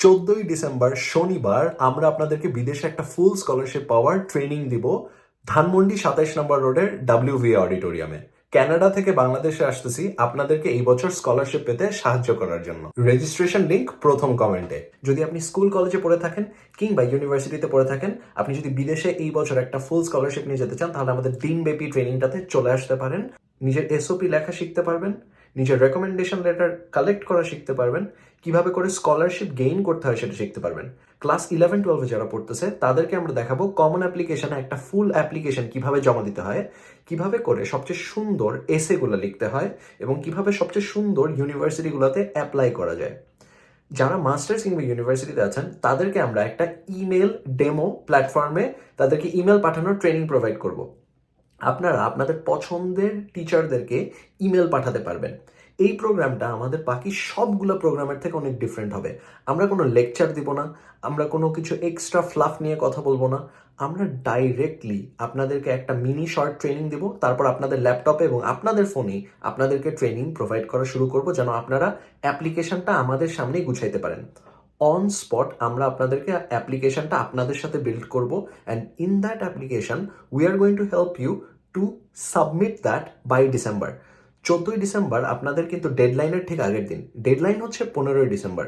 চোদ্দই ডিসেম্বর শনিবার আমরা আপনাদেরকে বিদেশে একটা ফুল স্কলারশিপ পাওয়ার ট্রেনিং দিব ধানমন্ডি সাতাইশ নম্বর রোডের ডাব্লিউ অডিটোরিয়ামে কানাডা থেকে বাংলাদেশে আসতেছি আপনাদেরকে এই বছর স্কলারশিপ পেতে সাহায্য করার জন্য। রেজিস্ট্রেশন লিংক প্রথম কমেন্টে যদি আপনি স্কুল কলেজে পড়ে থাকেন কিংবা ইউনিভার্সিটিতে পড়ে থাকেন, আপনি যদি বিদেশে এই বছর একটা ফুল স্কলারশিপ নিয়ে যেতে চান, তাহলে আমাদের দিনব্যাপী ট্রেনিংটাতে চলে আসতে পারেন। নিজের এসওপি লেখা শিখতে পারবেন। নিজের রেকমেন্ডেশন লেটার কালেক্ট করা শিখতে পারবেন। কীভাবে করে স্কলারশিপ গেইন করতে হয় সেটা শিখতে পারবেন। ক্লাস ইলেভেন টুয়েলভে যারা পড়তেছে, তাদেরকে আমরা দেখাবো কমন অ্যাপ্লিকেশনে একটা ফুল অ্যাপ্লিকেশন কীভাবে জমা দিতে হয়, কীভাবে করে সবচেয়ে সুন্দর এসেগুলো লিখতে হয়, এবং কীভাবে সবচেয়ে সুন্দর ইউনিভার্সিটিগুলোতে অ্যাপ্লাই করা যায়। যারা মাস্টার্স কিংবা ইউনিভার্সিটিতে আছেন, তাদেরকে আমরা একটা ইমেল ডেমো প্ল্যাটফর্মে তাদেরকে ইমেল পাঠানোর ট্রেনিং প্রোভাইড করব। আপনারা আপনাদের পছন্দের টিচারদেরকে ইমেল পাঠাতে পারবেন। এই প্রোগ্রামটা আমাদের বাকি সবগুলো প্রোগ্রামের থেকে অনেক ডিফারেন্ট হবে। আমরা কোনো লেকচার দিব না, আমরা কোনো কিছু এক্সট্রা ফ্লাফ নিয়ে কথা বলব না। আমরা ডাইরেক্টলি আপনাদেরকে একটা মিনি শর্ট ট্রেনিং দিব, তারপর আপনাদের ল্যাপটপে এবং আপনাদের ফোনে আপনাদেরকে ট্রেনিং প্রোভাইড করা শুরু করব, যেন আপনারা অ্যাপ্লিকেশনটা আমাদের সামনেই গুছাইতে পারেন। অন স্পট আমরা আপনাদেরকে অ্যাপ্লিকেশনটা আপনাদের সাথে বিল্ড করব and in that application we are going to help you to submit that by December চোদ্দোই ডিসেম্বর আপনাদের কিন্তু ডেডলাইনের ঠিক আগের দিন। ডেডলাইন হচ্ছে পনেরোই ডিসেম্বর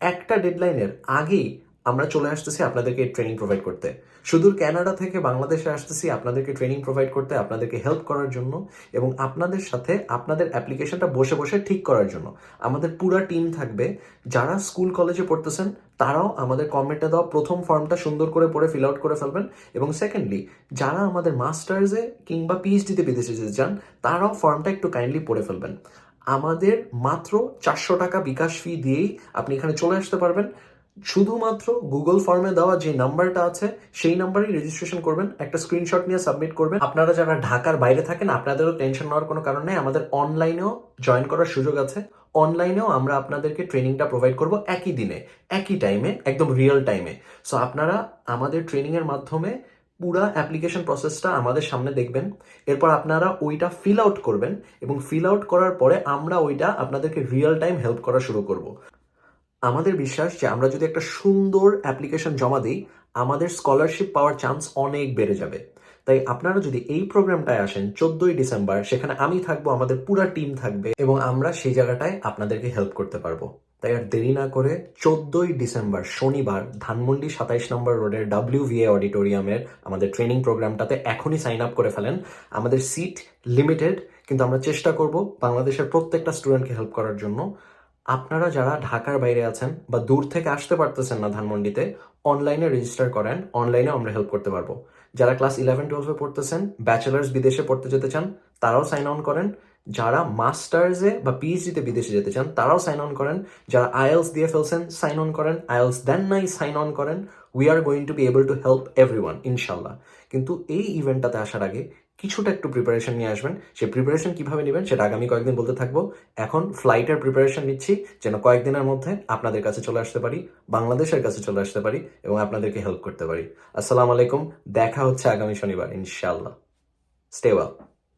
একটা ডেডলাইনের আগেই আমরা চলে আসতেছি আপনাদেরকে ট্রেনিং প্রোভাইড করতে। সুদূর কানাডা থেকে বাংলাদেশে আসতেছি, আপনাদেরকে ট্রেনিং প্রোভাইড করতে, আপনাদেরকে হেল্প করার জন্য এবং আপনাদের সাথে আপনাদের অ্যাপ্লিকেশনটা বসে বসে ঠিক করার জন্য। আমাদের পুরা টিম থাকবে। যারা স্কুল কলেজে পড়তেছেন, তারাও আমাদের কমেন্টে দেওয়া প্রথম ফর্মটা সুন্দর করে পড়ে ফিল আউট করে ফেলবেন। এবং সেকেন্ডলি যারা আমাদের মাস্টার্সে কিংবা পিএইচডিতে বিদেশে যেতে চান, তারাও ফর্মটা একটু কাইন্ডলি পড়ে ফেলবেন। আমাদের মাত্র চারশো টাকা বিকাশ ফি দিয়েই আপনি এখানে চলে আসতে পারবেন। শুধুমাত্র গুগল ফর্মে দেওয়া যে নাম্বারটা আছে, সেই নাম্বারেই রেজিস্ট্রেশন করবেন, একটা স্ক্রিনশট নিয়ে সাবমিট করবেন। আপনারা যারা ঢাকার বাইরে থাকেন, আপনাদেরও টেনশন নেওয়ার কোনো কারণ নেই। আমাদের অনলাইনেও জয়েন করার সুযোগ আছে। অনলাইনেও আমরা আপনাদেরকে ট্রেনিংটা প্রোভাইড করব একই দিনে, একই টাইমে একদম রিয়েল টাইমে সো আপনারা আমাদের ট্রেনিংয়ের মাধ্যমে পুরা অ্যাপ্লিকেশন প্রসেসটা আমাদের সামনে দেখবেন। এরপর আপনারা ওইটা ফিল আউট করবেন এবং ফিল আউট করার পরে আমরা ওইটা আপনাদেরকে রিয়েল টাইম হেল্প করা শুরু করব। আমাদের বিশ্বাস যে আমরা যদি একটা সুন্দর অ্যাপ্লিকেশন জমা দিই, আমাদের স্কলারশিপ পাওয়ার চান্স অনেক বেড়ে যাবে। তাই আপনারা যদি এই প্রোগ্রামটায় আসেন, চোদ্দই ডিসেম্বর, সেখানে আমি থাকব, আমাদের পুরো টিম থাকবে এবং আমরা সেই জায়গাটায় আপনাদেরকে হেল্প করতে পারব। তাই আর দেরি না করে চোদ্দই ডিসেম্বর, শনিবার, ধানমন্ডি সাতাইশ নম্বর রোডের ডাব্লিউ ভিএ অডিটোরিয়ামের আমাদের ট্রেনিং প্রোগ্রামটাতে এখনই সাইন আপ করে ফেলেন। আমাদের সিট লিমিটেড কিন্তু আমরা চেষ্টা করব বাংলাদেশের প্রত্যেকটা স্টুডেন্টকে হেল্প করার জন্য। আপনারা যারা ঢাকার বাইরে আছেন বা দূর থেকে আসতে পারতেছেন না ধানমন্ডিতে অনলাইনে রেজিস্টার করেন অনলাইনে আমরা হেল্প করতে পারব। যারা ক্লাস ইলেভেন টুয়েলভে পড়তেছেন ব্যাচেলার্স বিদেশে পড়তে যেতে চান, তারাও সাইন অন করেন। যারা মাস্টার্সে বা পিএইচডিতে বিদেশে যেতে চান, তারাও সাইন অন করেন। যারা আইএলস দিয়ে ফেলছেন সাইন অন করেন। আইএলস দেন নাই সাইন অন করেন। We are going to be able to help everyone ইনশাল্লাহ। কিন্তু এই ইভেন্টটাতে আসার আগে কিছুটা একটু প্রিপারেশন নিয়ে আসবেন। সেই প্রিপারেশন কীভাবে নেবেন সেটা আগামী কয়েকদিন বলতে থাকব। এখন ফ্লাইটের প্রিপারেশন নিচ্ছি, যেন কয়েকদিনের মধ্যে আপনাদের কাছে চলে আসতে পারি, বাংলাদেশের কাছে চলে আসতে পারি এবং আপনাদেরকে হেল্প করতে পারি। আসসালামু আলাইকুম, দেখা হচ্ছে আগামী শনিবার ইনশাল্লাহ স্টে